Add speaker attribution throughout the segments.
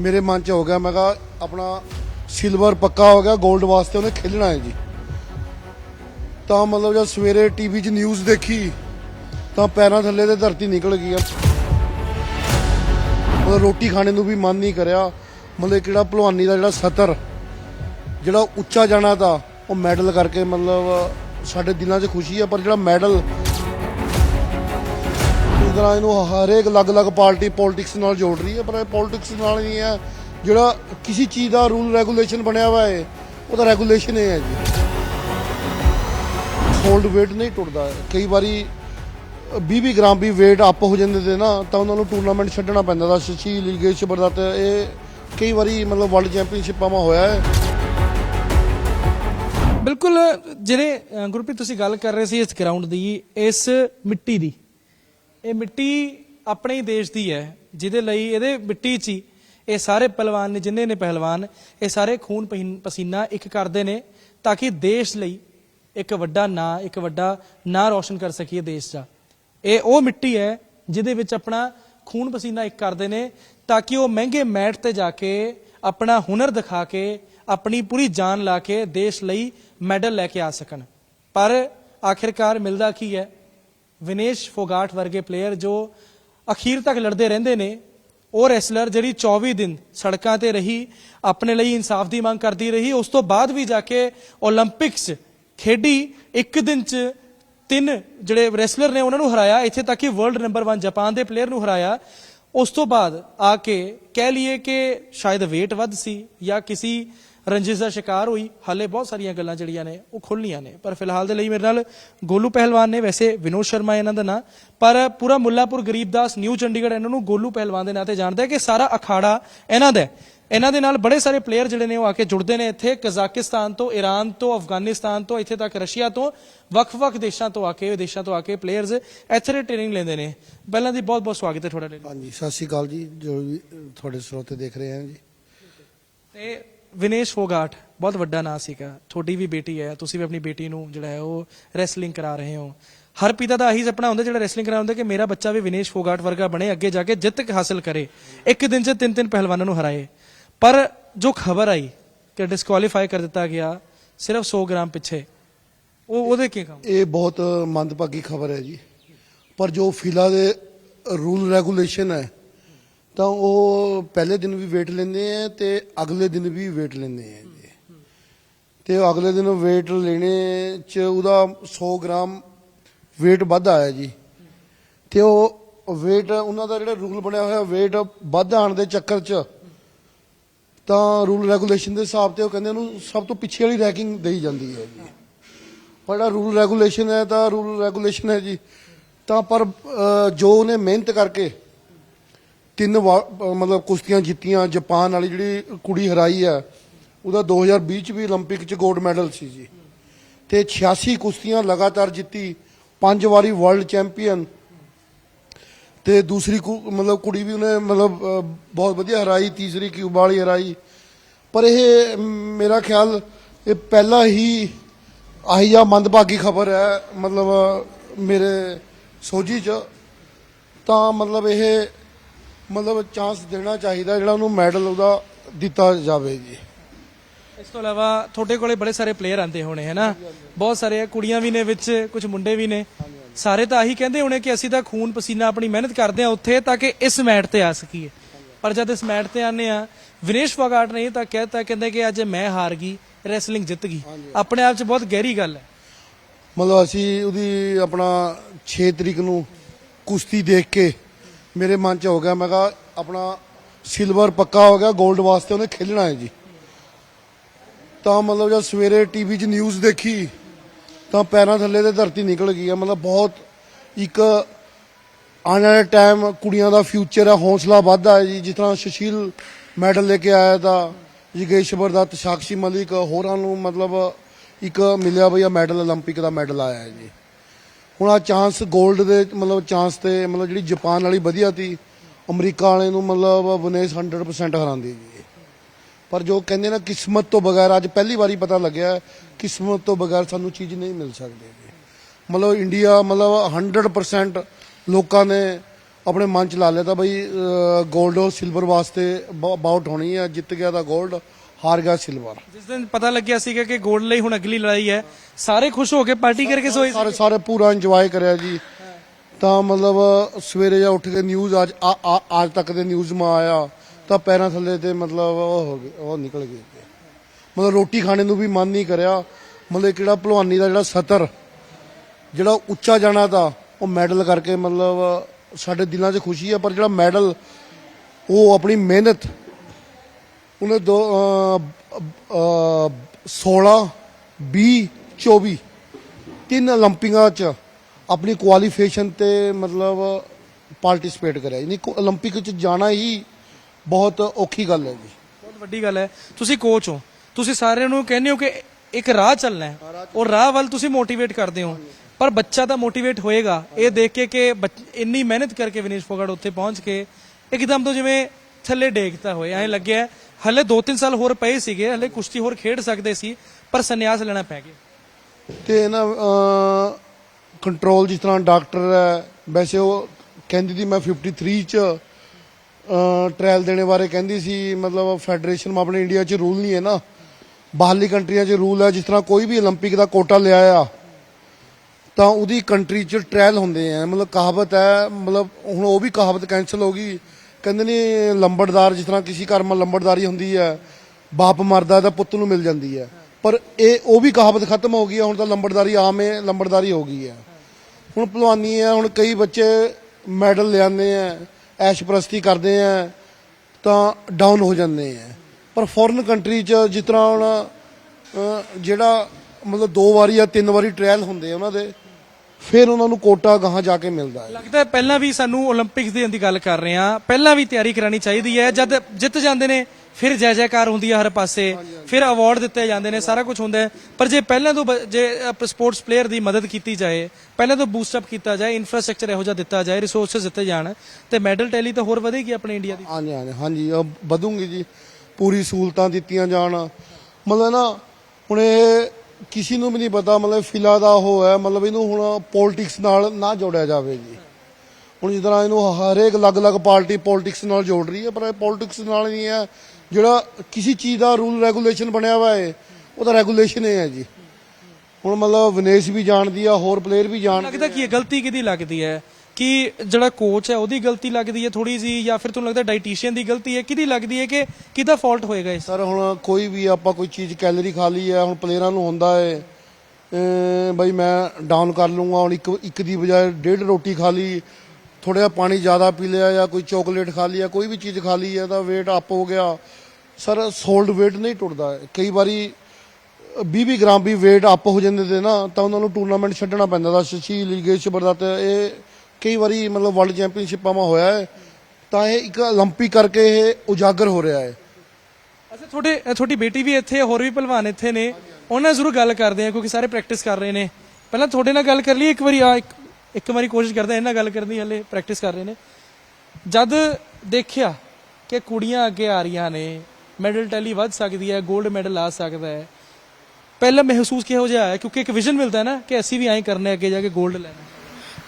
Speaker 1: ਮੇਰੇ ਮਨ 'ਚ ਹੋ ਗਿਆ, ਮੈਂ ਕਿਹਾ ਆਪਣਾ ਸਿਲਵਰ ਪੱਕਾ ਹੋ ਗਿਆ 골ਡ ਵਾਸਤੇ ਉਹਨੇ ਖੇਲਣਾ ਹੈ ਜੀ। ਤਾਂ ਮਤਲਬ ਜਦ ਸਵੇਰੇ ਟੀਵੀ 'ਚ ਨਿਊਜ਼ ਦੇਖੀ, ਤਾਂ ਪੈਰਾਂ ਥੱਲੇ ਤੇ ਧਰਤੀ ਨਿਕਲ ਗਈ ਆ। ਮਤਲਬ ਰੋਟੀ ਖਾਣੇ ਨੂੰ ਵੀ ਮਨ ਨਹੀਂ ਕਰਿਆ। ਮਤਲਬ ਕਿਹੜਾ ਭਲਵਾਨੀ ਦਾ ਜਿਹੜਾ ਸਤਰ, ਜਿਹੜਾ ਉੱਚਾ ਜਾਣਾ ਤਾਂ ਉਹ ਮੈਡਲ ਕਰਕੇ ਮਤਲਬ ਸਾਡੇ ਦਿਲਾਂ 'ਚ ਖੁਸ਼ੀ ਆ, ਪਰ ਜਿਹੜਾ ਮੈਡਲ ਤਰ੍ਹਾਂ ਇਹਨੂੰ ਹਰੇਕ ਅਲੱਗ-ਅਲੱਗ ਪਾਰਟੀ ਪੋਲਿਟਿਕਸ ਨਾਲ ਜੋੜ ਰਹੀ ਹੈ, ਪਰ ਇਹ ਪੋਲਿਟਿਕਸ ਨਾਲ ਨਹੀਂ ਹੈ। ਜਿਹੜਾ ਕਿਸੇ ਚੀਜ਼ ਦਾ ਰੂਲ ਰੈਗੂਲੇਸ਼ਨ ਬਣਿਆ ਹੋਇਆ ਹੈ, ਉਹਦਾ ਰੈਗੂਲੇਸ਼ਨ ਇਹ ਹੈ ਜੀ। ਹੋਲਡ weight ਨਹੀਂ ਟੁੱਟਦਾ। ਹੈ। ਕਈ ਵਾਰੀ 20-20 ਗ੍ਰਾਮ ਵੀ weight ਅਪ ਹੋ ਜਾਂਦੇ ਤੇ ਨਾ, ਤਾਂ ਉਹਨਾਂ ਨੂੰ ਟੂਰਨਾਮੈਂਟ ਛੱਡਣਾ ਪੈਂਦਾ ਦਾ ਸ਼ਸ਼ੀ ਲਿਗੇਸ਼ ਬਰਦਤ, ਇਹ ਕਈ ਵਾਰੀ ਮਤਲਬ ਵਰਲਡ ਚੈਂਪੀਅਨਸ਼ਿਪਾਂ ਮਾ ਹੋਇਆ ਹੈ।
Speaker 2: ਬਿਲਕੁਲ, ਜਿਹੜੇ ਗੁਰਪ੍ਰੀਤ, ਤੁਸੀਂ ਗੱਲ ਕਰ ਰਹੇ ਸੀ ਇਸ ਗਰਾਊਂਡ ਦੀ, ਇਸ ਮਿੱਟੀ ਦੀ। ਇਹ ਮਿੱਟੀ ਆਪਣੇ ਹੀ ਦੇਸ਼ ਦੀ ਹੈ, ਜਿਹਦੇ ਲਈ ਇਹਦੇ ਮਿੱਟੀ 'ਚ ਹੀ ਇਹ ਸਾਰੇ ਪਹਿਲਵਾਨ ਨੇ, ਜਿੰਨੇ ਨੇ ਪਹਿਲਵਾਨ, ਇਹ ਸਾਰੇ ਖੂਨ ਪਹੀਨ- ਪਸੀਨਾ ਇੱਕ ਕਰਦੇ ਨੇ, ਤਾਂ ਕਿ ਦੇਸ਼ ਲਈ ਇੱਕ ਵੱਡਾ ਨਾਂ, ਇੱਕ ਵੱਡਾ ਨਾਂ ਰੌਸ਼ਨ ਕਰ ਸਕੀਏ ਦੇਸ਼ ਦਾ। ਇਹ ਉਹ ਮਿੱਟੀ ਹੈ, ਜਿਹਦੇ ਵਿੱਚ ਆਪਣਾ ਖੂਨ ਪਸੀਨਾ ਇੱਕ ਕਰਦੇ ਨੇ, ਤਾਂ ਕਿ ਉਹ ਮਹਿੰਗੇ ਮੈਟ ਤੇ ਜਾ ਕੇ ਆਪਣਾ ਹੁਨਰ ਦਿਖਾ ਕੇ, ਆਪਣੀ ਪੂਰੀ ਜਾਨ ਲਾ ਕੇ ਦੇਸ਼ ਲਈ ਮੈਡਲ ਲੈ ਕੇ ਆ ਸਕਣ। ਪਰ ਆਖਿਰਕਾਰ ਮਿਲਦਾ ਕੀ ਹੈ? ਵਿਨੇਸ਼ ਫੋਗਾਟ ਵਰਗੇ ਪਲੇਅਰ ਜੋ ਅਖੀਰ ਤੱਕ ਲੜਦੇ ਰਹਿੰਦੇ ਨੇ, ਉਹ ਰੈਸਲਰ ਜਿਹੜੀ 24 ਦਿਨ ਸੜਕਾਂ ਤੇ ਰਹੀ, ਆਪਣੇ ਲਈ ਇਨਸਾਫ ਦੀ ਮੰਗ ਕਰਦੀ ਰਹੀ, ਉਸ ਤੋਂ ਬਾਅਦ ਵੀ ਜਾ ਕੇ 올림픽ਸ ਖੇਡੀ, ਇੱਕ ਦਿਨ 'ਚ ਤਿੰਨ ਜਿਹੜੇ ਰੈਸਲਰ ਨੇ ਉਹਨਾਂ ਨੂੰ ਹਰਾਇਆ, ਇੱਥੇ ਤੱਕ ਕਿ ਵਰਲਡ ਨੰਬਰ 1 ਜਾਪਾਨ ਦੇ ਪਲੇਅਰ ਨੂੰ ਹਰਾਇਆ। ਉਸ ਤੋਂ ਬਾਅਦ ਆ ਕੇ ਕਹਿ ਲਈਏ ਕਿ ਸ਼ਾਇਦ weight ਵੱਧ ਸੀ ਜਾਂ ਕਿਸੇ ਰੰਜਿਸ਼ ਦਾ ਸ਼ਿਕਾਰ ਹੋਈ, ਹਾਲੇ ਬਹੁਤ ਸਾਰੀਆਂ ਗੱਲਾਂ ਜਿਹੜੀਆਂ ਨੇ ਉਹ ਖੁੱਲ੍ਹਣੀਆਂ ਨੇ ਪਰ ਫਿਲਹਾਲ ਦੇ ਲਈ ਮੇਰੇ ਨਾਲ ਗੋਲੂ ਪਹਿਲਵਾਨ ਨੇ, ਵੈਸੇ ਵਿਨੋਦ ਸ਼ਰਮਾ ਇਹਨਾਂ ਦਾ ਨਾਂ, ਪਰ ਪੂਰਾ ਮੁੱਲਾਪੁਰ ਗਰੀਬਦਾਸ ਨਿਊ ਚੰਡੀਗੜ੍ਹ ਇਹਨਾਂ ਨੂੰ ਗੋਲੂ ਪਹਿਲਵਾਨ ਦੇ ਨਾਂ ਤੇ ਜਾਣਦਾ ਹੈ ਕਿ ਸਾਰਾ ਅਖਾੜਾ ਇਹਨਾਂ ਦਾ ਹੈ। ਇਹਨਾਂ ਦੇ ਨਾਲ ਬੜੇ ਸਾਰੇ ਪਲੇਅਰ ਜਿਹੜੇ ਨੇ ਉਹ ਆ ਕੇ ਜੁੜਦੇ ਨੇ ਇੱਥੇ ਕਜ਼ਾਕਿਸਤਾਨ ਤੋਂ ਈਰਾਨ ਤੋਂ ਅਫਗਾਨਿਸਤਾਨ ਤੋਂ ਇੱਥੇ ਤੱਕ ਰਸ਼ੀਆ ਤੋਂ ਵੱਖ-ਵੱਖ ਦੇਸ਼ਾਂ ਤੋਂ ਆ ਕੇ ਵਿਦੇਸ਼ਾਂ ਤੋਂ ਆ ਕੇ ਪਲੇਅਰਸ ਇੱਥੇ ਦੇ ਟ੍ਰੇਨਿੰਗ ਲੈਂਦੇ ਨੇ। ਪਹਿਲਾਂ ਦੀ ਬਹੁਤ-ਬਹੁਤ ਸਵਾਗਤ ਹੈ ਤੁਹਾਡਾ
Speaker 1: ਹਾਂਜੀ ਸਤਿ ਸ਼੍ਰੀ ਅਕਾਲ ਜੀ ਜੋ ਵੀ ਤੁਹਾਡੇ ਸਰੋਤੇ ਦੇਖ ਰਹੇ ਹਨ ਜੀ।
Speaker 2: ਤੇ ਵਿਨੇਸ਼ ਫੋਗਾਟ ਬਹੁਤ ਵੱਡਾ ਨਾਂ ਸੀਗਾ। ਤੁਹਾਡੀ ਵੀ ਬੇਟੀ ਹੈ ਤੁਸੀਂ ਵੀ ਆਪਣੀ ਬੇਟੀ ਨੂੰ ਜਿਹੜਾ ਹੈ ਉਹ ਰੈਸਲਿੰਗ ਕਰਾ ਰਹੇ ਹੋ। ਹਰ ਪਿਤਾ ਦਾ ਆਹੀ ਸੁਪਨਾ ਹੁੰਦਾ ਜਿਹੜਾ ਰੈਸਲਿੰਗ ਕਰਾਉਂਦਾ ਕਿ ਮੇਰਾ ਬੱਚਾ ਵੀ ਵਿਨੇਸ਼ ਫੋਗਾਟ ਵਰਗਾ ਬਣੇ ਅੱਗੇ ਜਾ ਕੇ ਜਿੱਤ ਹਾਸਲ ਕਰੇ। ਇੱਕ ਦਿਨ 'ਚ ਤਿੰਨ ਤਿੰਨ ਪਹਿਲਵਾਨਾਂ ਨੂੰ ਹਰਾਏ। ਪਰ ਜੋ ਖਬਰ ਆਈ ਕਿ ਡਿਸਕੁਆਲੀਫਾਈ ਕਰ ਦਿੱਤਾ ਗਿਆ, ਸਿਰਫ 100 ਗ੍ਰਾਮ ਪਿੱਛੇ, ਉਹ ਉਹਦੇ ਕੀ ਕੰਮ?
Speaker 1: ਇਹ ਬਹੁਤ ਮੰਦਭਾਗੀ ਖਬਰ ਹੈ ਜੀ। ਪਰ ਜੋ ਫਿਲਾ ਦੇ ਰੂਲ ਰੈਗੂਲੇਸ਼ਨ ਹੈ, ਤਾਂ ਉਹ ਪਹਿਲੇ ਦਿਨ ਵੀ ਵੇਟ ਲੈਂਦੇ ਆ ਤੇ ਅਗਲੇ ਦਿਨ ਵੀ ਵੇਟ ਲੈਂਦੇ ਆ ਜੀ। ਤੇ ਅਗਲੇ ਦਿਨ ਵੇਟ ਲੈਣੇ ਚ ਉਹਦਾ 100 ਗ੍ਰਾਮ weight ਵੱਧ ਆਇਆ ਜੀ। ਤੇ ਉਹ weight, ਉਹਨਾਂ ਦਾ ਜਿਹੜਾ ਰੂਲ ਬਣਿਆ ਹੋਇਆ weight ਵੱਧ ਆਣ ਦੇ ਚੱਕਰ ਚ ਤਾਂ ਰੂਲ ਰੈਗੂਲੇਸ਼ਨ ਦੇ ਹਿਸਾਬ ਤੇ ਉਹ ਕਹਿੰਦੇ ਉਹਨੂੰ ਸਭ ਤੋਂ ਪਿੱਛੇ ਵਾਲੀ ਰੈਂਕਿੰਗ ਦੇਈ ਜਾਂਦੀ ਹੈ ਜੀ। ਪਰ ਰੂਲ ਰੈਗੂਲੇਸ਼ਨ ਹੈ ਤਾਂ ਰੂਲ ਰੈਗੂਲੇਸ਼ਨ ਹੈ ਜੀ। ਤਾਂ ਪਰ ਜੋ ਉਹਨੇ ਮਿਹਨਤ ਕਰਕੇ ਤਿੰਨ ਮਤਲਬ ਕੁਸ਼ਤੀਆਂ ਜਿੱਤੀਆਂ, ਜਾਪਾਨ ਵਾਲੀ ਜਿਹੜੀ ਕੁੜੀ ਹਰਾਈ ਹੈ, ਉਹਦਾ 2020 ਚ ਵੀ 올림픽 ਚ ਗੋਲਡ ਮੈਡਲ ਸੀ ਜੀ। ਤੇ 86 ਕੁਸ਼ਤੀਆਂ ਲਗਾਤਾਰ ਜਿੱਤੀ, ਪੰਜ ਵਾਰੀ ਵਰਲਡ ਚੈਂਪੀਅਨ ਤੇ ਦੂਸਰੀ ਕੁ- ਮਤਲਬ ਕੁੜੀ ਵੀ ਉਹਨੇ ਮਤਲਬ ਅ, ਬਹੁਤ ਵਧੀਆ ਹਰਾਈ ਤੀਸਰੀ ਕਿਊਬਾ ਵਾਲੀ ਹਰਾਈ। ਪਰ ਇਹ ਮ, ਮੇਰਾ ਖਿਆਲ ਇਹ ਪਹਿਲਾ ਹੀ ਆਹੀ ਆ ਮੰਦਭਾਗੀ ਖਬਰ ਹੈ ਮਤਲਬ ਮੇਰੇ ਸੋਝੀ ਚ। ਤਾਂ ਮਤਲਬ ਇਹ ਮਤਲਬ ਚਾਂਸ ਦੇਣਾ ਚਾਹੀਦਾ ਜਿਹੜਾ ਉਹਨੂੰ ਮੈਡਲ ਉਹਦਾ ਦਿੱਤਾ ਜਾਵੇ ਜੀ।
Speaker 2: ਇਸ ਤੋਂ ਇਲਾਵਾ ਤੁਹਾਡੇ ਕੋਲੇ ਬੜੇ ਸਾਰੇ ਪਲੇਅਰ ਆਂਦੇ ਹੋਣੇ ਹੈ ਨਾ? ਬਹੁਤ ਸਾਰੇ ਕੁੜੀਆਂ ਵੀ ਨੇ ਵਿੱਚ ਕੁਝ ਮੁੰਡੇ ਵੀ ਨੇ। ਸਾਰੇ ਤਾਂ ਆਹੀ ਕਹਿੰਦੇ ਹੋਣੇ ਕਿ ਅਸੀਂ ਤਾਂ ਖੂਨ ਪਸੀਨਾ ਆਪਣੀ ਮਿਹਨਤ ਕਰਦੇ ਆ ਉੱਥੇ ਤਾਂ ਕਿ ਇਸ ਮੈਟ ਤੇ ਆ ਸਕੀਏ। ਪਰ ਜਦ ਇਸ ਮੈਟ ਤੇ ਆਨੇ ਆ ਵਿਨੇਸ਼ ਫੋਗਾਟ ਨੇ ਇਹ ਤਾਂ ਕਹਿਤਾ ਕਹਿੰਦੇ ਕਿ ਅੱਜ ਮੈਂ ਹਾਰ ਗਈ ਰੈਸਲਿੰਗ ਜਿੱਤ ਗਈ। ਆਪਣੇ ਆਪ 'ਚ ਬਹੁਤ ਗਹਿਰੀ ਗੱਲ ਹੈ।
Speaker 1: ਮਤਲਬ ਅਸੀਂ ਉਹਦੀ ਆਪਣਾ 6 ਤਰੀਕ ਨੂੰ ਕੁਸ਼ਤੀ ਦੇਖ ਕੇ ਮੇਰੇ ਮਨ 'ਚ ਹੋ ਗਿਆ ਮੈਂ ਕਿਹਾ ਆਪਣਾ ਸਿਲਵਰ ਪੱਕਾ ਹੋ ਗਿਆ 골ਡ ਵਾਸਤੇ ਉਹਨੇ ਖੇਲਣਾ ਹੈ ਜੀ। ਤਾਂ ਮਤਲਬ ਜਦ ਸਵੇਰੇ ਟੀਵੀ 'ਚ ਨਿਊਜ਼ ਦੇਖੀ ਤਾਂ ਪੈਰਾਂ ਥੱਲੇ ਤੇ ਧਰਤੀ ਨਿਕਲ ਗਈ ਹੈ ਮਤਲਬ ਬਹੁਤ ਇੱਕ ਆਉਣ ਵਾਲੇ ਟਾਈਮ ਕੁੜੀਆਂ ਦਾ ਫਿਊਚਰ ਹੈ ਹੌਸਲਾ ਵਾਧਾ ਹੈ ਜੀ। ਜਿਸ ਤਰ੍ਹਾਂ ਸ਼ਸ਼ੀਲ ਮੈਡਲ ਲੈ ਕੇ ਆਇਆ ਤਾਂ ਯਗੇਸ਼ਵਰ ਦਾ, ਤਸ਼ਾਕਸ਼ੀ ਮਲਿਕ, ਹੋਰਾਂ ਨੂੰ ਮਤਲਬ ਇੱਕ ਮਿਲਿਆ ਬਈ ਮੈਡਲ 올림픽 ਦਾ ਮੈਡਲ ਆਇਆ ਹੈ ਜੀ। ਹੁਣ ਆ ਚਾਂਸ 골ਡ ਦੇ, ਮਤਲਬ ਚਾਂਸ ਤੇ, ਮਤਲਬ ਜਿਹੜੀ ਜਾਪਾਨ ਵਾਲੀ ਵਧੀਆ ਤੀ, ਅਮਰੀਕਾ ਵਾਲੇ ਨੂੰ ਮਤਲਬ ਬਨੇਸ 100% ਹਰਾਉਂਦੀ ਜੀ। ਪਰ ਜੋ ਕਹਿੰਦੇ ਨਾ ਕਿਸਮਤ ਤੋਂ ਬਗੈਰ ਅੱਜ ਪਹਿਲੀ ਵਾਰੀ ਪਤਾ ਲੱਗਿਆ ਕਿਸਮਤ ਤੋਂ ਬਗੈਰ ਸਾਨੂੰ ਚੀਜ਼ ਨਹੀਂ ਮਿਲ ਸਕਦੀ ਮਤਲਬ ਇੰਡੀਆ ਮਤਲਬ 100% ਲੋਕਾਂ ਨੇ ਆਪਣੇ ਮਨ ਚ ਲਾ ਲਿਆ ਤਾਂ ਬਈ 골ਡ ਔਰ ਸਿਲਵਰ ਵਾਸਤੇ ਬਾਊਟ ਹੋਣੀ ਹੈ ਜਿੱਤ ਗਿਆ ਤਾਂ 골ਡ ਹਾਰ ਗਿਆ ਸਿਲਵਰ
Speaker 2: ਜਿਸ ਦਿਨ ਪਤਾ ਲੱਗਿਆ ਸੀਗਾ ਕਿ ਗੋਲਡ ਲਈ ਹੁਣ ਅਗਲੀ ਲੜਾਈ ਹੈ ਸਾਰੇ ਖੁਸ਼ ਹੋ ਕੇ ਪਾਰਟੀ ਕਰਕੇ ਸੋਏ
Speaker 1: ਸਾਰੇ ਸਾਰੇ ਪੂਰਾ ਇੰਜੋਏ ਕਰਿਆ ਜੀ। ਤਾਂ ਮਤਲਬ ਸਵੇਰੇ ਜਾ ਉੱਠ ਕੇ ਨਿਊਜ਼ ਅੱਜ ਅੱਜ ਤੱਕ ਦੇ ਨਿਊਜ਼ ਮਾ ਆਇਆ। ਤਾਂ ਪੈਰਾਂ ਥੱਲੇ ਤੇ ਮਤਲਬ ਉਹ ਹੋ ਗਏ ਉਹ ਨਿਕਲ ਗਏ ਮਤਲਬ ਰੋਟੀ ਖਾਣੇ ਨੂੰ ਵੀ ਮਨ ਨਹੀਂ ਕਰਿਆ ਮਤਲਬ ਕਿਹੜਾ ਭਲਵਾਨੀ ਦਾ ਜਿਹੜਾ ਸਤਰ ਜਿਹੜਾ ਉੱਚਾ ਜਾਣਾ ਤਾਂ ਉਹ ਮੈਡਲ ਕਰਕੇ ਮਤਲਬ ਸਾਡੇ ਦਿਲਾਂ 'ਚ ਖੁਸ਼ੀ ਹੈ ਪਰ ਜਿਹੜਾ ਮੈਡਲ ਉਹ ਆਪਣੀ ਮਿਹਨਤ ਉਹਨੇ ਦੋ ਅਹ, ਅਹ, 16 20 24 ਤਿੰਨ 올림픽ਾਂ 'ਚ ਆਪਣੀ ਕੁਆਲੀਫਿਕੇਸ਼ਨ ਤੇ ਮਤਲਬ ਪਾਰਟਿਸਿਪੇਟ ਕਰਿਆ ਯਾਨੀ ਕੋ- 올림픽 'ਚ ਜਾਣਾ ਹੀ ਬਹੁਤ ਔਖੀ ਗੱਲ ਹੈ ਜੀ।
Speaker 2: ਬਹੁਤ ਵੱਡੀ ਗੱਲ ਹੈ। ਤੁਸੀਂ ਕੋਚ ਹੋ। ਤੁਸੀਂ ਸਾਰਿਆਂ ਨੂੰ ਕਹਿੰਦੇ ਹੋ ਕਿ ਇੱਕ ਰਾਹ ਚੱਲਣਾ ਹੈ ਉਹ ਰਾਹ ਵੱਲ ਤੁਸੀਂ ਮੋਟੀਵੇਟ ਕਰਦੇ ਹੋ। ਪਰ ਬੱਚਾ ਤਾਂ ਮੋਟੀਵੇਟ ਹੋਏਗਾ। ਇਹ ਦੇਖ ਕੇ ਕਿ ਬੱਚ- ਇੰਨੀ ਮਿਹਨਤ ਕਰਕੇ ਵਿਨੇਸ਼ ਫੋਗਟ ਉੱਥੇ ਪਹੁੰਚ ਕੇ ਇੱਕਦਮ ਤੋਂ ਜਿਵੇਂ ਥੱਲੇ ਡੇਗਤਾ ਹੋਏ। ਐਂ ਲੱਗਿਆ ਹਲੇ 2-3 ਸਾਲ ਹੋਰ ਪਏ ਸੀਗੇ ਹਲੇ ਕੁਸ਼ਤੀ ਹੋਰ ਖੇਡ ਸਕਦੇ ਸੀ ਪਰ ਸੰਨਿਆਸ ਲੈਣਾ ਪੈ ਗਿਆ।
Speaker 1: ਤੇ ਨਾ ਕੰਟਰੋਲ ਜਿਸ ਤਰ੍ਹਾਂ ਡਾਕਟਰ ਹੈ ਵੈਸੇ ਉਹ ਕਹਿੰਦੀ ਸੀ ਮੈਂ 53 ਚ ਟ੍ਰਾਇਲ ਦੇਣੇ ਬਾਰੇ ਕਹਿੰਦੀ ਸੀ ਮਤਲਬ ਫੈਡਰੇਸ਼ਨ ਮਾ ਆਪਣੇ ਇੰਡੀਆ 'ਚ ਰੂਲ ਨਹੀਂ ਹੈ ਨਾ ਬਾਹਰਲੀ ਕੰਟਰੀਆਂ 'ਚ ਰੂਲ ਹੈ ਜਿਸ ਤਰ੍ਹਾਂ ਕੋਈ ਵੀ 올림픽 ਦਾ ਕੋਟਾ ਲਿਆ ਆ ਤਾਂ ਉਹਦੀ ਕੰਟਰੀ 'ਚ ਟ੍ਰਾਇਲ ਹੁੰਦੇ ਆ ਮਤਲਬ ਕਹਾਵਤ ਹੈ ਮਤਲਬ ਹੁਣ ਉਹ ਵੀ ਕਹਾਵਤ ਕੈਨਸਲ ਹੋ ਗਈ ਕਹਿੰਦੇ ਨੇ ਲੰਬੜਦਾਰ ਜਿਸ ਤਰ੍ਹਾਂ ਕਿਸੇ ਘਰ ਮਾ ਲੰਬੜਦਾਰੀ ਹੁੰਦੀ ਹੈ ਬਾਪ ਮਰਦਾ ਤਾਂ ਪੁੱਤ ਨੂੰ ਮਿਲ ਜਾਂਦੀ ਹੈ ਪਰ ਇਹ ਉਹ ਵੀ ਕਹਾਵਤ ਖਤਮ ਹੋ ਗਈ ਹੈ ਹੁਣ ਤਾਂ ਲੰਬੜਦਾਰੀ ਆਮ ਹੈ ਲੰਬੜਦਾਰੀ ਹੋ ਗਈ ਹੈ ਹੁਣ ਭਲਵਾਨੀ ਹੈ ਹੁਣ ਕਈ ਬੱਚੇ ਮੈਡਲ ਲਿਆਉਂਦੇ ਆ ਐਸ਼ ਪ੍ਰਸਤੀ ਕਰਦੇ ਆ, ਤਾਂ ਡਾਊਨ ਹੋ ਜਾਂਦੇ ਆ। ਪਰ ਫੋਰਨ ਕੰਟਰੀ 'ਚ ਜਿਸ ਤਰ੍ਹਾਂ ਹੁਣ ਜਿਹੜਾ ਮਤਲਬ ਦੋ ਵਾਰੀ ਜਾਂ ਤਿੰਨ ਵਾਰੀ ਟ੍ਰਾਇਲ ਹੁੰਦੇ ਆ ਉਹਨਾਂ ਦੇ, ਫਿਰ ਉਹਨਾਂ ਨੂੰ ਕੋਟਾ ਗਾਹਾਂ ਜਾ ਕੇ ਮਿਲਦਾ ਹੈ।
Speaker 2: ਲੱਗਦਾ ਪਹਿਲਾਂ ਵੀ ਸਾਨੂੰ 올림픽ਸ ਦੀ ਗੱਲ ਕਰ ਰਹੇ ਆ ਪਹਿਲਾਂ ਵੀ ਤਿਆਰੀ ਕਰਾਣੀ ਚਾਹੀਦੀ ਹੈ। ਜਦ ਜਿੱਤ ਜਾਂਦੇ ਨੇ ਫਿਰ ਜੈ ਜੈਕਾਰ ਹੁੰਦੀ ਹੈ ਹਰ ਪਾਸੇ ਫਿਰ ਅਵਾਰਡ ਦਿੱਤੇ ਜਾਂਦੇ ਨੇ ਸਾਰਾ ਕੁਝ ਹੁੰਦਾ ਪਰ ਜੇ ਪਹਿਲਾਂ ਤੋਂ ਜੇ ਸਪੋਰਟਸ ਪਲੇਅਰ ਦੀ ਮਦਦ ਕੀਤੀ ਜਾਏ ਪਹਿਲਾਂ ਤੋਂ ਬੂਸਟ ਅਪ ਕੀਤਾ ਜਾਏ ਇਨਫਰਾਸਟ੍ਰਕਚਰ ਇਹੋ ਜਿਹਾ ਦਿੱਤਾ ਜਾਏ ਰਿਸੋਰਸਸ ਦਿੱਤੇ ਜਾਣ ਤੇ ਮੈਡਲ ਟੈਲੀ ਤਾਂ ਹੋਰ ਵਧੇਗੀ ਆਪਣੇ ਇੰਡੀਆ ਦੀ।
Speaker 1: ਹਾਂਜੀ ਹਾਂਜੀ ਹਾਂਜੀ ਉਹ ਵਧੂਗੀ ਜੀ। ਪੂਰੀ ਸਹੂਲਤਾਂ ਦਿੱਤੀਆਂ ਜਾਣ। ਮਤਲਬ ਨਾ ਹੁਣ ਇਹ ਕਿਸੇ ਨੂੰ ਵੀ ਨਹੀਂ ਪਤਾ ਮਤਲਬ ਫਿਲਾ ਦਾ ਉਹ ਹੈ ਮਤਲਬ ਇਹਨੂੰ ਹੁਣ ਪੋਲਿਟਿਕਸ ਨਾਲ ਨਾ ਜੋੜਿਆ ਜਾਵੇ ਜੀ। ਹੁਣ ਜਿਸ ਤਰ੍ਹਾਂ ਇਹਨੂੰ ਹਰੇਕ ਅਲੱਗ-ਅਲੱਗ ਪਾਰਟੀ ਪੋਲਿਟਿਕਸ ਨਾਲ ਜੋੜ ਰਹੀ ਹੈ ਪਰ ਇਹ ਪੋਲਿਟਿਕਸ ਨਾਲ ਨਹੀਂ ਹੈ। ਜਿਹੜਾ ਕਿਸੇ ਚੀਜ਼ ਦਾ ਰੂਲ ਰੈਗੂਲੇਸ਼ਨ ਬਣਿਆ ਹੋਇਆ ਹੈ ਉਹਦਾ ਰੈਗੂਲੇਸ਼ਨ ਇਹ ਹੈ ਜੀ। ਹੁਣ ਮਤਲਬ ਵਿਨੇਸ਼ ਵੀ ਜਾਣਦੀ ਆ ਹੋਰ ਪਲੇਅਰ ਵੀ ਜਾਣ
Speaker 2: ਲੱਗਦਾ ਕੀ ਹੈ ਗਲਤੀ ਕਿਹਦੀ ਲੱਗਦੀ ਹੈ? ਕਿ ਜਿਹੜਾ ਕੋਚ ਹੈ ਉਹਦੀ ਗਲਤੀ ਲੱਗਦੀ ਹੈ ਥੋੜੀ ਜੀ ਜਾਂ ਫਿਰ ਤੁਹਾਨੂੰ ਲੱਗਦਾ ਡਾਈਟੀਸ਼ੀਅਨ ਦੀ ਗਲਤੀ ਹੈ? ਕਿਹਦੀ ਲੱਗਦੀ ਹੈ ਕਿ ਕਿਹਦਾ ਫਾਲਟ ਹੋਏਗਾ ਇਸ?
Speaker 1: ਸਰ ਹੁਣ ਕੋਈ ਵੀ ਆਪਾਂ ਕੋਈ ਚੀਜ਼ ਕੈਲਰੀ ਖਾ ਲਈ ਹੈ ਹੁਣ ਪਲੇਅਰਾਂ ਨੂੰ ਹੁੰਦਾ ਹੈ ਅਮ ਬਈ ਮੈਂ ਡਾਊਨ ਕਰ ਲੂੰਗਾ ਹੁਣ ਇੱਕ ਇੱਕ ਦੀ ਬਜਾਏ ਡੇਢ ਰੋਟੀ ਖਾ ਲਈ ਥੋੜਾ ਜਿਹਾ ਪਾਣੀ ਜ਼ਿਆਦਾ ਪੀ ਲਿਆ ਜਾਂ ਕੋਈ ਚਾਕਲੇਟ ਖਾ ਲਈ ਜਾਂ ਕੋਈ ਵੀ ਚੀਜ਼ ਖਾ ਲਈ ਹੈ ਤਾਂ weight ਅਪ ਹੋ ਗਿਆ ਸਰ ਸੋਲਡ weight ਨਹੀਂ ਟੁੱਟਦਾ ਹੈ। ਕਈ ਵਾਰੀ 20-20 ਗ੍ਰਾਮ ਵੀ weight ਅਪ ਹੋ ਜਾਂਦੇ ਤੇ ਨਾ ਤਾਂ ਉਹਨਾਂ ਨੂੰ ਟੂਰਨਾਮੈਂਟ ਛੱਡਣਾ ਪੈਂਦਾ ਦਾ ਸ਼ਸ਼ੀ ਲੀਗੇਸ਼ਵਰ ਦਾ ਤੇ ਇਹ ਕਈ ਵਾਰੀ ਮਤਲਬ ਵਰਲਡ ਚੈਂਪੀਅਨਸ਼ਿਪਾਂ ਮਾ ਹੋਇਆ ਹੈ ਤਾਂ ਇਹ ਇੱਕ 올림픽 ਕਰਕੇ ਇਹ ਉਜਾਗਰ ਹੋ ਰਿਹਾ ਹੈ
Speaker 2: ਅੱਛਾ ਤੁਹਾਡੇ ਅ, ਤੁਹਾਡੀ ਬੇਟੀ ਵੀ ਇੱਥੇ ਹੈ, ਹੋਰ ਵੀ ਪਹਿਲਵਾਨ ਇੱਥੇ ਨੇ ਉਹਨਾਂ ਨਾਲ ਜ਼ਰੂਰ ਗੱਲ ਕਰਦੇ ਆ ਕਿਉਂਕਿ ਸਾਰੇ ਪ੍ਰੈਕਟਿਸ ਕਰ ਰਹੇ ਨੇ ਪਹਿਲਾਂ ਤੁਹਾਡੇ ਨਾਲ ਗੱਲ ਕਰ ਲਈ ਇੱਕ ਵਾਰੀ ਆ ਇੱਕ एक बार कोशिश करते हैं गल कर हले प्रैक्टिस कर रहे हैं। जब देखिया कि कुड़िया अगे आ रही ने मैडल टैली वकती है गोल्ड मैडल आ सकता है। पहला महसूस कहो जहा है, क्योंकि एक विजन मिलता है ना कि असं भी आए करने अगे जाके गोल्ड लैना।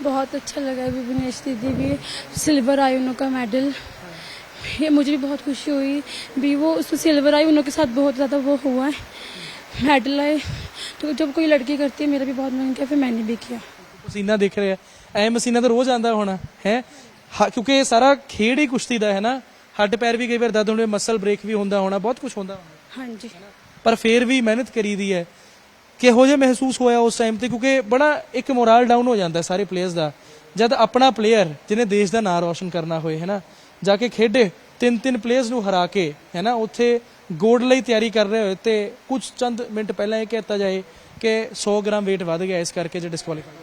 Speaker 3: बहुत अच्छा लगा विघ्नेश दीदी भी सिल्वर आई उनका मैडल ये मुझे भी बहुत खुशी हुई, भी वो उस सिल्वर आई उनके साथ बहुत ज़्यादा वो हुआ है मेडल आए। तो जब कोई लड़की करती है, मेरा भी बहुत मन किया, फिर मैंने भी किया।
Speaker 2: ਪਸੀਨਾ ਦਿਖ ਰਿਹਾ ਐ ਮਸੀਨਾ ਤਾਂ ਰੋਜ਼ ਆਂਦਾ ਹੋਣਾ ਹੈ? ਕਿਉਂਕਿ ਇਹ ਸਾਰਾ ਖੇਡ ਹੀ ਕੁਸ਼ਤੀ ਦਾ ਹੈ ਨਾ। ਹੱਡ ਪੈਰ ਵੀ ਕਈ ਵਾਰ ਦਰਦ ਹੁੰਦੇ ਮਸਲ ਬ੍ਰੇਕ ਵੀ ਹੁੰਦਾ ਹੋਣਾ ਬਹੁਤ ਕੁਝ ਹੁੰਦਾ
Speaker 3: जी
Speaker 2: ਪਰ ਫੇਰ ਵੀ ਮਿਹਨਤ ਕਰੀਦੀ ਹੈ। ਕਿਹੋ ਜਿਹਾ ਮਹਿਸੂਸ ਹੋਇਆ ਉਸ ਟਾਈਮ ਤੇ? ਕਿਉਂਕਿ ਬੜਾ ਇੱਕ ਮੋਰਲ ਡਾਊਨ ਹੋ ਜਾਂਦਾ ਸਾਰੇ ਪਲੇਅਰਸ ਦਾ। ਜਦ ਆਪਣਾ ਪਲੇਅਰ ਜਿਹਨੇ ਦੇਸ਼ ਦਾ ਨਾਮ ਰੌਸ਼ਨ ਕਰਨਾ ਹੋਏ ਹੈ ਨਾ ਜਾ ਕੇ ਖੇਡੇ ਤਿੰਨ ਤਿੰਨ ਪਲੇਅਰਸ ਨੂੰ ਹਰਾ ਕੇ ਹੈ ਨਾ ਉੱਥੇ ਗੋਲਡ ਲਈ ਤਿਆਰੀ ਕਰ ਰਹੇ ਹੋਏ ਤੇ ਕੁਝ ਚੰਦ ਮਿੰਟ ਪਹਿਲਾਂ ਇਹ ਕਹਿਤਾ ਜਾਏ ਕਿ 100 ਗ੍ਰਾਮ weight ਵੱਧ ਗਿਆ ਇਸ ਕਰਕੇ ਜੇ ਡਿਸਕੁਆਲੀਫਾਈ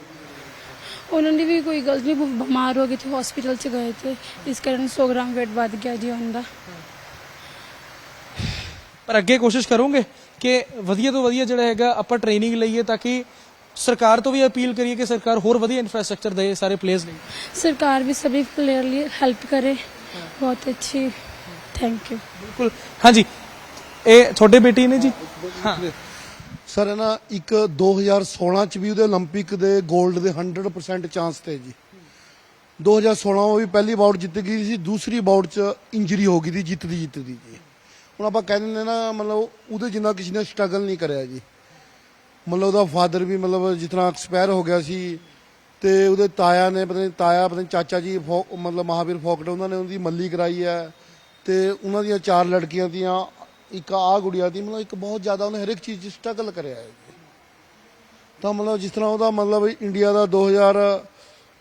Speaker 3: ਉਹਨਾਂ ਦੀ ਵੀ ਕੋਈ ਗਲਤੀ ਨਹੀਂ ਬਿਮਾਰ ਹੋ ਗਏ ਤੇ ਹਸਪੀਟਲ ਚ ਗਏ ਤੇ ਇਸ ਕਾਰਨ 100 ਗ੍ਰਾਮ weight ਵੱਧ ਗਿਆ ਜੀ ਉਹਨਾਂ ਦਾ
Speaker 2: ਪਰ ਅੱਗੇ ਕੋਸ਼ਿਸ਼ ਕਰੋਗੇ ਕਿ ਵਧੀਆ ਤੋਂ ਵਧੀਆ ਜਿਹੜਾ ਹੈਗਾ ਆਪਾਂ ਟ੍ਰੇਨਿੰਗ ਲਈਏ ਤਾਂ ਕਿ ਸਰਕਾਰ ਤੋਂ ਵੀ ਅਪੀਲ ਕਰੀਏ ਕਿ ਸਰਕਾਰ ਹੋਰ ਵਧੀਆ ਇਨਫਰਾਸਟ੍ਰਕਚਰ ਦੇ ਸਾਰੇ ਪਲੇਅਰਸ ਲਈ
Speaker 3: ਸਰਕਾਰ ਵੀ ਸਭੀ ਪਲੇਅਰ ਲਈ ਹੈਲਪ ਕਰੇ ਬਹੁਤ ਅੱਛੀ ਥੈਂਕ ਯੂ
Speaker 2: ਬਿਲਕੁਲ ਹਾਂਜੀ ਇਹ ਤੁਹਾਡੇ ਬੇਟੀ ਨੇ ਜੀ ਹਾਂ
Speaker 1: ਸਰ ਨਾ ਇੱਕ 2016 ਚ ਵੀ ਉਹਦੇ 올림픽 ਦੇ 골ਡ ਦੇ 100% ਚਾਂਸ ਤੇ ਜੀ 2016 ਉਹ ਵੀ ਪਹਿਲੀ ਬਾਊਟ ਜਿੱਤ ਗਈ ਸੀ, ਦੂਸਰੀ ਬਾਊਟ ਚ ਇੰਜਰੀ ਹੋ ਗਈ ਦੀ ਜਿੱਤਦੀ ਜਿੱਤਦੀ ਜੀ। ਹੁਣ ਆਪਾਂ ਕਹਿ ਦਿੰਦੇ ਨਾ, ਮਤਲਬ ਉਹਦੇ ਜਿੰਨਾ ਕਿਸੇ ਨੇ ਸਟਰਗਲ ਨਹੀਂ ਕਰਿਆ ਜੀ। ਮਤਲਬ ਉਹਦਾ ਫਾਦਰ ਵੀ ਮਤਲਬ ਜਿਤਨਾ ਐਕਸਪਾਇਰ ਹੋ ਗਿਆ ਸੀ ਤੇ ਉਹਦੇ ਤਾਇਆ ਨੇ, ਪਤਾ ਨਹੀਂ ਤਾਇਆ, ਪਤਾ ਨਹੀਂ ਚਾਚਾ ਜੀ ਮਤਲਬ ਮਹਾਵੀਰ ਫੋਕਟ ਉਹਨਾਂ ਨੇ ਉਹਦੀ ਮੱਲੀ ਕਰਾਈ ਹੈ ਤੇ ਉਹਨਾਂ ਦੀਆਂ ਚਾਰ ਲੜਕੀਆਂ ਦੀਆਂ ਇੱਕ ਆ ਗੁੜੀਆ ਦੀ ਮਤਲਬ ਇੱਕ ਬਹੁਤ ਜ਼ਿਆਦਾ ਉਹਨੇ ਹਰ ਇੱਕ ਚੀਜ਼ 'ਚ ਸਟਰਗਲ ਕਰਿਆ ਹੈ ਜੀ। ਤਾਂ ਮਤਲਬ ਜਿਸ ਤਰ੍ਹਾਂ ਉਹਦਾ ਮਤਲਬ ਇੰਡੀਆ ਦਾ 2000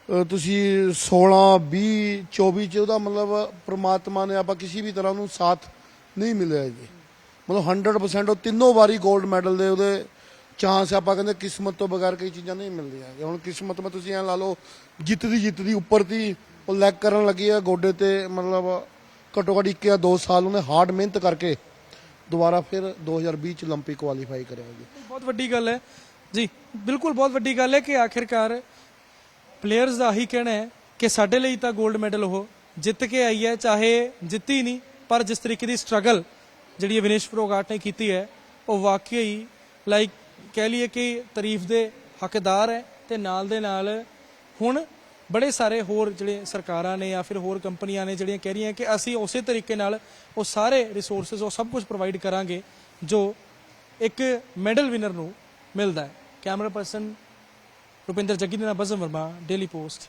Speaker 1: ਅ, ਤੁਸੀਂ 16 20 24 ਚ ਉਹਦਾ ਮਤਲਬ ਪ੍ਰਮਾਤਮਾ ਨੇ ਆਪਾਂ ਕਿਸੇ ਵੀ ਤਰ੍ਹਾਂ ਨੂੰ ਸਾਥ ਨਹੀਂ ਮਿਲਿਆ ਜੀ ਮਤਲਬ 100% ਉਹ ਤਿੰਨੋਂ ਵਾਰੀ 골ਡ ਮੈਡਲ ਦੇ ਉਹਦੇ ਚਾਂਸ ਆਪਾਂ ਕਹਿੰਦੇ ਕਿਸਮਤ ਤੋਂ ਬਗੈਰ ਕਈ ਚੀਜ਼ਾਂ ਨਹੀਂ ਮਿਲਦੀਆਂ ਜੇ ਹੁਣ ਕਿਸਮਤ ਮੈਂ ਤੁਸੀਂ ਐ ਲਾ ਲਓ ਜਿੱਤਦੀ ਜਿੱਤਦੀ ਉੱਪਰ ਦੀ ਉਹ ਲੈਗ ਕਰਨ ਲੱਗੀ ਆ ਗੋਡੇ ਤੇ ਮਤਲਬ ਘੱਟੋ ਘੱਟ ਇੱਕ ਜਾਂ ਦੋ ਸਾਲ ਉਹਨੇ ਹਾਰਡ ਮਿਹਨਤ ਕਰਕੇ ਦੁਬਾਰਾ ਫਿਰ 2020 ਚ 올림픽 ਕੁਆਲੀਫਾਈ ਕਰਿਆ
Speaker 2: ਬਹੁਤ ਵੱਡੀ ਗੱਲ ਹੈ। ਜੀ, ਬਿਲਕੁਲ ਬਹੁਤ ਵੱਡੀ ਗੱਲ ਹੈ ਕਿ ਆਖਿਰਕਾਰ ਪਲੇਅਰਸ ਦਾ ਹੀ ਕਹਿਣਾ ਹੈ ਕਿ ਸਾਡੇ ਲਈ ਤਾਂ 골ਡ ਮੈਡਲ ਉਹ ਜਿੱਤ ਕੇ ਆਈ ਹੈ, ਚਾਹੇ ਜਿੱਤੀ ਨਹੀਂ, ਪਰ ਜਿਸ ਤਰੀਕੇ ਦੀ ਸਟਰਗਲ ਜਿਹੜੀ ਵਿਨੇਸ਼ ਪ੍ਰੋਗਾਟ ਨੇ ਕੀਤੀ ਹੈ, ਉਹ ਵਾਕਈ ਲਾਈਕ ਕਹਿ ਲਈਏ ਕਿ ਤਾਰੀਫ ਦੇ ਹੱਕਦਾਰ ਹੈ ਤੇ ਨਾਲ ਦੇ ਨਾਲ ਹੁਣ ਬੜੇ ਸਾਰੇ ਹੋਰ ਜਿਹੜੇ ਸਰਕਾਰਾਂ ਨੇ ਜਾਂ ਫਿਰ ਹੋਰ ਕੰਪਨੀਆਂ ਨੇ ਜਿਹੜੀਆਂ ਕਹਿ ਰਹੀਆਂ ਕਿ ਅਸੀਂ ਉਸੇ ਤਰੀਕੇ ਨਾਲ ਉਹ ਸਾਰੇ ਰਿਸੋਰਸਸ ਉਹ ਸਭ ਕੁਝ ਪ੍ਰੋਵਾਈਡ ਕਰਾਂਗੇ ਜੋ ਇੱਕ ਮੈਡਲ ਵਿਨਰ ਨੂੰ ਮਿਲਦਾ ਹੈ। ਕੈਮਰਾ ਪਰਸਨ ਰੁਪਿੰਦਰ ਜੱਗੀ ਦੇ ਨਾਲ Bazm Verma daily post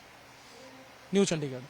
Speaker 2: new Chandigarh